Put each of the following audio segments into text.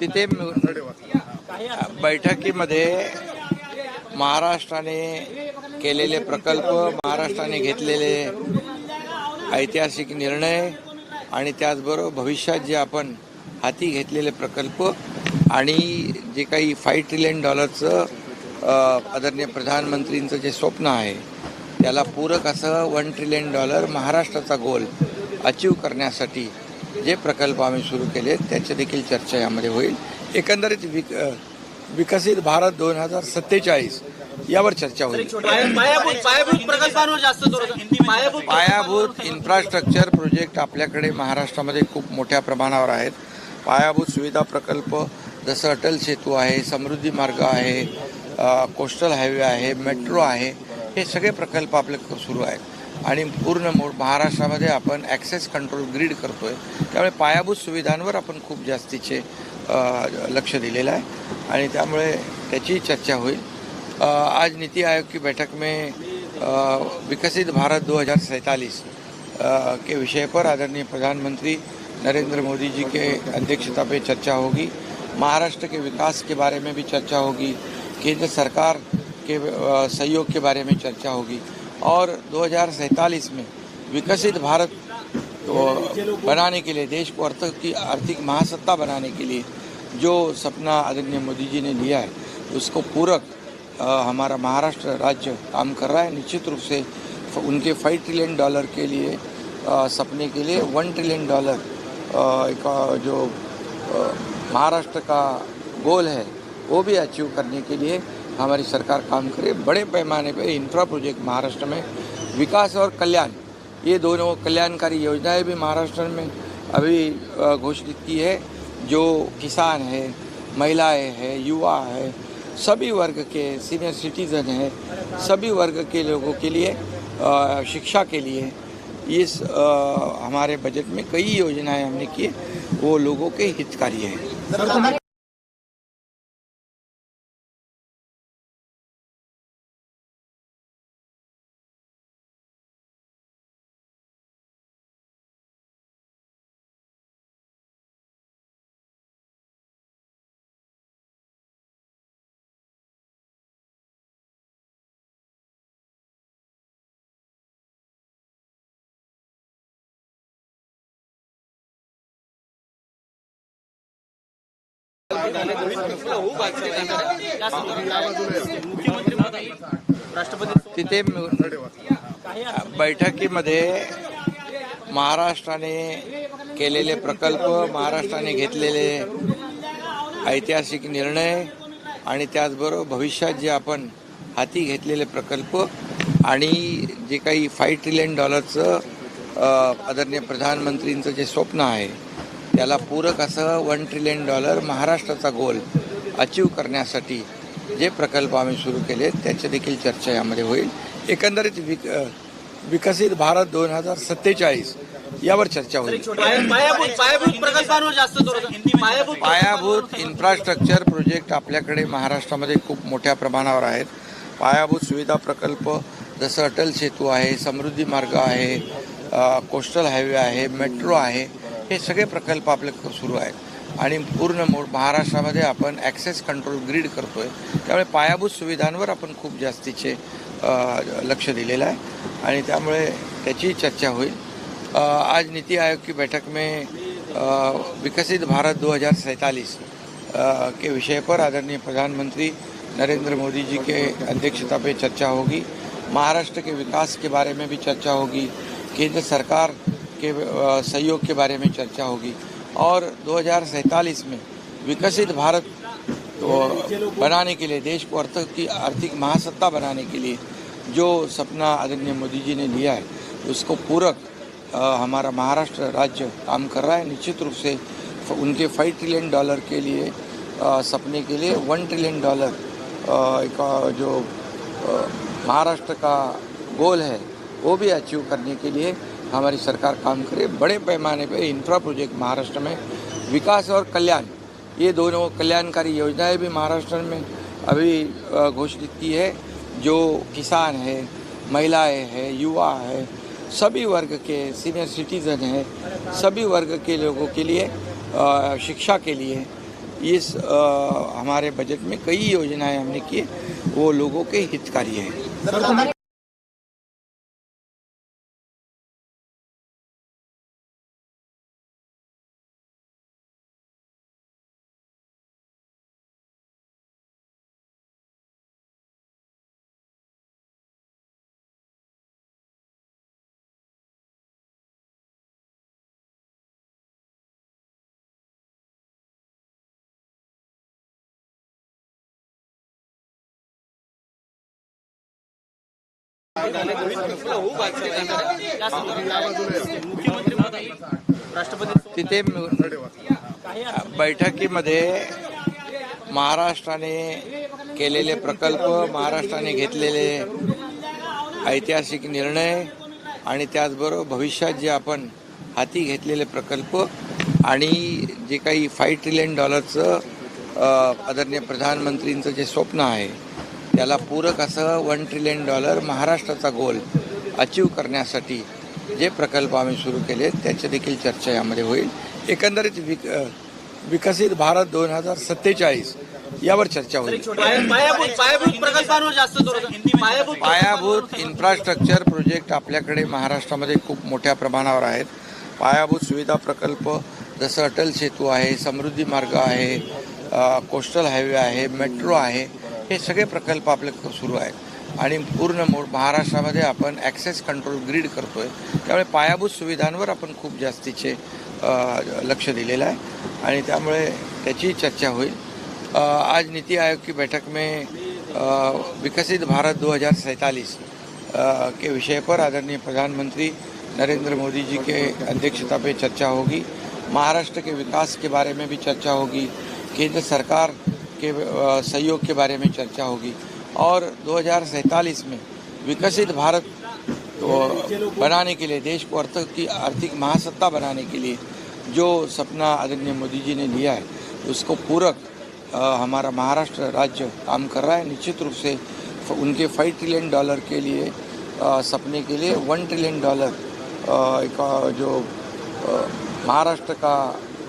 तिथे बैठकीमध्ये महाराष्ट्राने केलेले प्रकल्प महाराष्ट्राने घेतलेले ऐतिहासिक निर्णय आणि त्याचबरोबर भविष्यात जे आपण हाती घेतलेले प्रकल्प आणि जे काही फाईव्ह ट्रिलियन डॉलरचं आदरणीय प्रधानमंत्रींचं जे स्वप्न आहे त्याला पूरक असं वन ट्रिलियन डॉलर महाराष्ट्राचा गोल अचीव करण्यासाठी जे प्रकल्प आम्ही सुरू केले त्याची देखील चर्चा यामध्ये होईल. एकंदरीत विक विकसित भारत दोन हजार सत्तेचाळीस यावर चर्चा होईल. पाया- पायाभूत इन्फ्रास्ट्रक्चर प्रोजेक्ट आपल्याकडे महाराष्ट्रामध्ये खूप मोठ्या प्रमाणावर आहेत. पायाभूत सुविधा प्रकल्प जसं अटल सेतू आहे समृद्धी मार्ग आहे कोस्टल हायवे आहे मेट्रो आहे हे सगळे प्रकल्प आपले सुरू आहेत. आणि पूर्ण मो महाराष्ट्रामध्ये आपण ॲक्सेस कंट्रोल ग्रीड करतोय. त्यामुळे पायाभूत सुविधांवर आपण खूप जास्तीचे लक्ष दिलेलं आहे. आणि त्यामुळे त्याची चर्चा होईल. आज नीति आयोग की बैठक में विकसित भारत 2047 के विषय पर आदरणीय प्रधानमंत्री नरेंद्र मोदी जी के अध्यक्षता पे चर्चा होगी. महाराष्ट्र के विकास के बारे में भी चर्चा होगी. केंद्र सरकार के सहयोग के बारे में चर्चा होगी. और 2047 में विकसित भारत तो बनाने के लिए देश को अर्थ की आर्थिक महासत्ता बनाने के लिए जो सपना आदरणीय मोदी जी ने लिया है उसको पूरक हमारा महाराष्ट्र राज्य काम कर रहा है। निश्चित रूप से उनके फाइव ट्रिलियन डॉलर के लिए अ, सपने के लिए वन ट्रिलियन डॉलर का जो महाराष्ट्र का गोल है वो भी अचीव करने के लिए हमारी सरकार काम करे, बड़े पैमाने पे इंफ्रा प्रोजेक्ट महाराष्ट्र में विकास और कल्याण, ये दोनों कल्याणकारी योजनाएँ भी महाराष्ट्र में अभी घोषित की है, जो किसान है, महिलाएँ हैं, युवा है, सभी वर्ग के सीनियर सिटीजन है, सभी वर्ग के लोगों के लिए शिक्षा के लिए इस हमारे बजट में कई योजनाएँ हमने की, वो लोगों के हितकारी है। तिथे बैठकीमध्ये महाराष्ट्राने केलेले प्रकल्प महाराष्ट्राने घेतलेले ऐतिहासिक निर्णय आणि त्याचबरोबर भविष्यात जे आपण हाती घेतलेले प्रकल्प आणि जे काही फाईव्ह ट्रिलियन डॉलरचं आदरणीय प्रधानमंत्रींचं जे स्वप्न आहे त्याला पूरक असं वन ट्रिलियन डॉलर महाराष्ट्राचा गोल अचीव करण्यासाठी जे प्रकल्प आम्ही सुरू केले त्याची देखील चर्चा यामध्ये होईल. एकंदरीत विक विकसित भारत दोन हजार सत्तेचाळीस यावर चर्चा होईल. पाया- पायाभूत इन्फ्रास्ट्रक्चर प्रोजेक्ट आपल्याकडे महाराष्ट्रामध्ये खूप मोठ्या प्रमाणावर आहेत. पायाभूत सुविधा प्रकल्प जसं अटल सेतू आहे समृद्धी मार्ग आहे कोस्टल हायवे आहे मेट्रो आहे हे सगळे प्रकल्प आपले सुरू आहेत. आणि पूर्ण मो महाराष्ट्रामध्ये आपण ॲक्सेस कंट्रोल ग्रीड करतो आहे त्यामुळे पायाभूत सुविधांवर आपण खूप जास्तीचे लक्ष दिलेलं आहे. आणि त्यामुळे त्याची चर्चा होईल. आज नीति आयोग की बैठक में विकसित भारत दो हजार सैतालीस के विषय पर आदरणीय प्रधानमंत्री नरेंद्र मोदी जी के अध्यक्षता पे चर्चा होगी. महाराष्ट्र के विकास के बारे में भी चर्चा होगी. केंद्र सरकार के सहयोग के बारे में चर्चा होगी। और 2047 में विकसित भारत तो बनाने के लिए देश को अर्थ की आर्थिक महासत्ता बनाने के लिए जो सपना आदरणीय मोदी जी ने लिया है उसको पूरक हमारा महाराष्ट्र राज्य काम कर रहा है। निश्चित रूप से उनके फाइव ट्रिलियन डॉलर के लिए अ, सपने के लिए वन ट्रिलियन डॉलर का जो महाराष्ट्र का गोल है वो भी अचीव करने के लिए हमारी सरकार काम करे, बड़े पैमाने पे इंफ्रा प्रोजेक्ट महाराष्ट्र में विकास और कल्याण, ये दोनों कल्याणकारी योजनाएँ भी महाराष्ट्र में अभी घोषित की है, जो किसान है, महिलाएँ हैं, युवा है, सभी वर्ग के सीनियर सिटीजन है, सभी वर्ग के लोगों के लिए शिक्षा के लिए, इस हमारे बजट में कई योजनाएँ हमने की वो लोगों के हितकारी हैं। तिथे बैठकीमध्ये महाराष्ट्राने केलेले प्रकल्प महाराष्ट्राने घेतलेले ऐतिहासिक निर्णय आणि त्याचबरोबर भविष्यात जे आपण हाती घेतलेले प्रकल्प आणि जे काही फाईव्ह ट्रिलियन डॉलरचं आदरणीय प्रधानमंत्रींचं जे स्वप्न आहे त्याला पूरक असं वन ट्रिलियन डॉलर महाराष्ट्राचा गोल अचीव करण्यासाठी जे प्रकल्प आम्ही सुरू केले त्याची देखील चर्चा यामध्ये होईल. एकंदरीत विक विकसित भारत दोन हजार सत्तेचाळीस यावर चर्चा होईल. पाया- पायाभूत इन्फ्रास्ट्रक्चर प्रोजेक्ट आपल्याकडे महाराष्ट्रामध्ये खूप मोठ्या प्रमाणावर आहेत. पायाभूत सुविधा प्रकल्प जसं अटल सेतू आहे समृद्धी मार्ग आहे कोस्टल हायवे आहे मेट्रो आहे. हे सगळे प्रकल्प आपले सुरू आहेत. आणि पूर्ण मो महाराष्ट्रामध्ये आपण ॲक्सेस कंट्रोल ग्रीड करतो आहे त्यामुळे पायाभूत सुविधांवर आपण खूप जास्तीचे लक्ष दिलेलं आहे. आणि त्यामुळे त्याची चर्चा होईल. आज नीति आयोग की बैठक में विकसित भारत दो हजार सैतालीस के विषय पर आदरणीय प्रधानमंत्री नरेंद्र मोदी जी के अध्यक्षता पे चर्चा होगी. महाराष्ट्र के विकास के बारे में भी चर्चा होगी. केंद्र सरकार के सहयोग के बारे में चर्चा होगी। और 2047 में विकसित भारत को बनाने के लिए देश को अर्थ की आर्थिक महासत्ता बनाने के लिए जो सपना आदरणीय मोदी जी ने लिया है उसको पूरक हमारा महाराष्ट्र राज्य काम कर रहा है। निश्चित रूप से उनके फाइव ट्रिलियन डॉलर के लिए अ, सपने के लिए वन ट्रिलियन डॉलर एक जो महाराष्ट्र का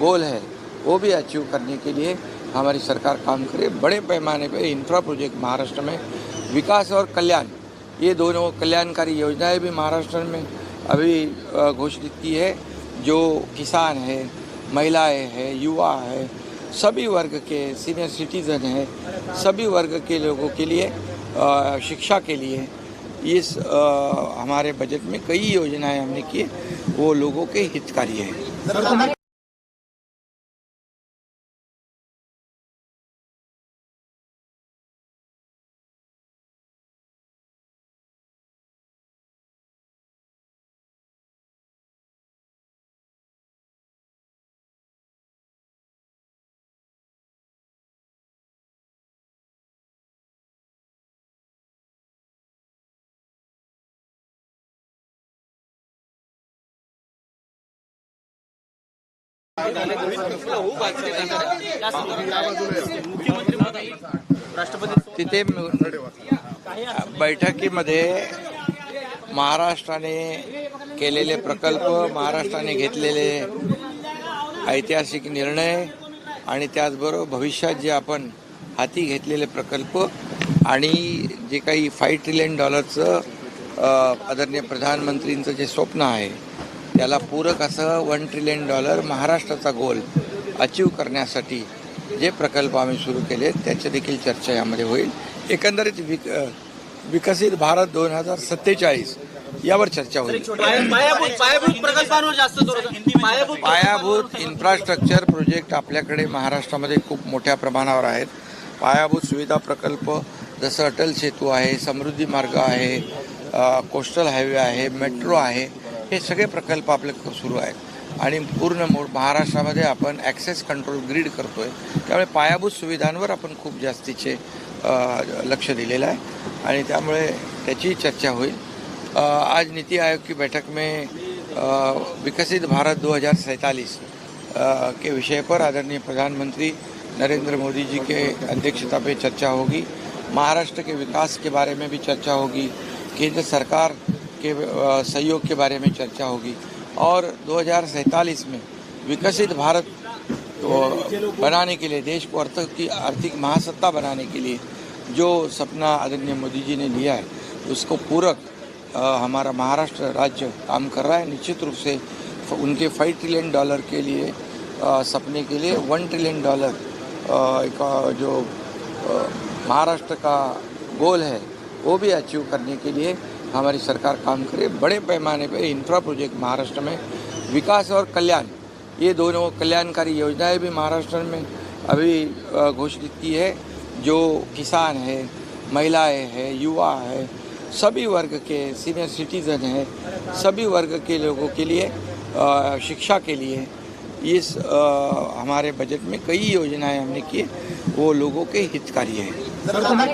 गोल है वो भी अचीव करने के लिए हमारी सरकार काम करे, बड़े पैमाने पे इंफ्रा प्रोजेक्ट महाराष्ट्र में विकास और कल्याण, ये दोनों कल्याणकारी योजनाएँ भी महाराष्ट्र में अभी घोषित की है, जो किसान है, महिलाएँ हैं, युवा है, सभी वर्ग के सीनियर सिटीजन है, सभी वर्ग के लोगों के लिए शिक्षा के लिए, इस हमारे बजट में कई योजनाएँ हमने की वो लोगों के हितकारी हैं। तिथे बैठकीमध्ये महाराष्ट्राने केलेले प्रकल्प महाराष्ट्राने घेतलेले ऐतिहासिक निर्णय आणि त्याचबरोबर भविष्यात जे आपण हाती घेतलेले प्रकल्प आणि जे काही फाईव्ह ट्रिलियन डॉलरचं आदरणीय प्रधानमंत्रींचं जे स्वप्न आहे त्याला पूरक असं वन ट्रिलियन डॉलर महाराष्ट्राचा गोल अचीव करण्यासाठी जे प्रकल्प आम्ही सुरू केले त्याची देखील चर्चा यामध्ये होईल. एकंदरीत विक विकसित भारत दोन हजार सत्तेचाळीस यावर चर्चा होईल. पाया- पायाभूत इन्फ्रास्ट्रक्चर प्रोजेक्ट आपल्याकडे महाराष्ट्रामध्ये खूप मोठ्या प्रमाणावर आहेत. पायाभूत सुविधा प्रकल्प जसं अटल सेतू आहे समृद्धी मार्ग आहे कोस्टल हायवे आहे मेट्रो आहे हे सगळे प्रकल्प आपले सुरू आहेत. आणि पूर्ण मो महाराष्ट्रामध्ये आपण ॲक्सेस कंट्रोल ग्रीड करतो आहे त्यामुळे पायाभूत सुविधांवर आपण खूप जास्तीचे लक्ष दिलेलं आहे. आणि त्यामुळे त्याची चर्चा होईल. आज नीति आयोग की बैठक में विकसित भारत 2047 अ, के विषय पर आदरणीय प्रधानमंत्री नरेंद्र मोदी जी के अध्यक्षता पे चर्चा होगी. महाराष्ट्र के विकास के बारे में भी चर्चा होगी. केंद्र सरकार के सहयोग के बारे में चर्चा होगी। और 2047 में विकसित भारत तो बनाने के लिए देश को अर्थ की आर्थिक महासत्ता बनाने के लिए जो सपना आदरणीय मोदी जी ने लिया है उसको पूरक हमारा महाराष्ट्र राज्य काम कर रहा है। निश्चित रूप से उनके फाइव ट्रिलियन डॉलर के लिए अ, सपने के लिए वन ट्रिलियन डॉलर एक जो महाराष्ट्र का गोल है वो भी अचीव करने के लिए हमारी सरकार काम करे, बड़े पैमाने पे इंफ्रा प्रोजेक्ट महाराष्ट्र में विकास और कल्याण, ये दोनों कल्याणकारी योजनाएँ भी महाराष्ट्र में अभी घोषित की है, जो किसान है, महिलाएँ हैं, युवा है, सभी वर्ग के सीनियर सिटीजन हैं, सभी वर्ग के लोगों के लिए शिक्षा के लिए, इस हमारे बजट में कई योजनाएँ हमने की, वो लोगों के हितकारी है।